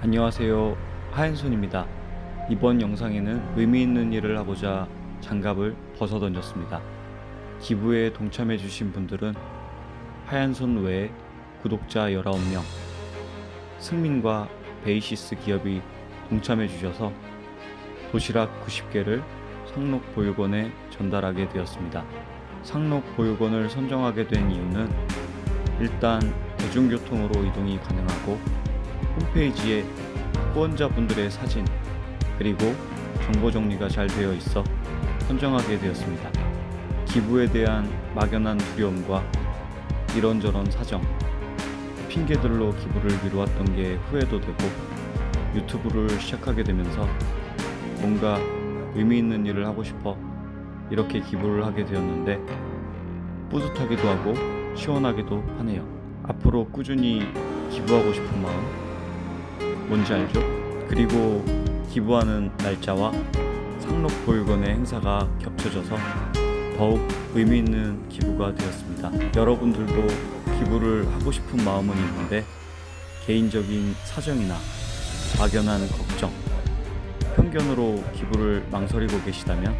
안녕하세요. 하얀손입니다. 이번 영상에는 의미 있는 일을 하고자 장갑을 벗어 던졌습니다. 기부에 동참해 주신 분들은 하얀손 외에 구독자 19명, 승민과 베이시스 기업이 동참해 주셔서 도시락 90개를 상록 보육원에 전달하게 되었습니다. 상록 보육원을 선정하게 된 이유는 일단 대중교통으로 이동이 가능하고 홈페이지에 후원자분들의 사진 그리고 정보 정리가 잘 되어 있어 선정하게 되었습니다. 기부에 대한 막연한 두려움과 이런저런 사정, 핑계들로 기부를 미루었던 게 후회도 되고 유튜브를 시작하게 되면서 뭔가 의미 있는 일을 하고 싶어 이렇게 기부를 하게 되었는데 뿌듯하기도 하고 시원하기도 하네요. 앞으로 꾸준히 기부하고 싶은 마음 뭔지 알죠? 그리고 기부하는 날짜와 상록 보육원의 행사가 겹쳐져서 더욱 의미 있는 기부가 되었습니다. 여러분들도 기부를 하고 싶은 마음은 있는데 개인적인 사정이나 막연한 걱정, 편견으로 기부를 망설이고 계시다면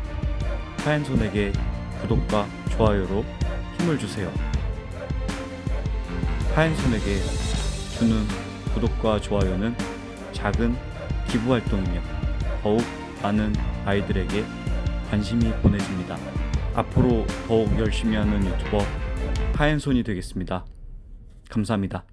하얀손에게 구독과 좋아요로 힘을 주세요. 하얀손에게 주는 구독과 좋아요는 작은 기부 활동이며 더욱 많은 아이들에게 관심이 보내집니다. 앞으로 더욱 열심히 하는 유튜버 하얀손이 되겠습니다. 감사합니다.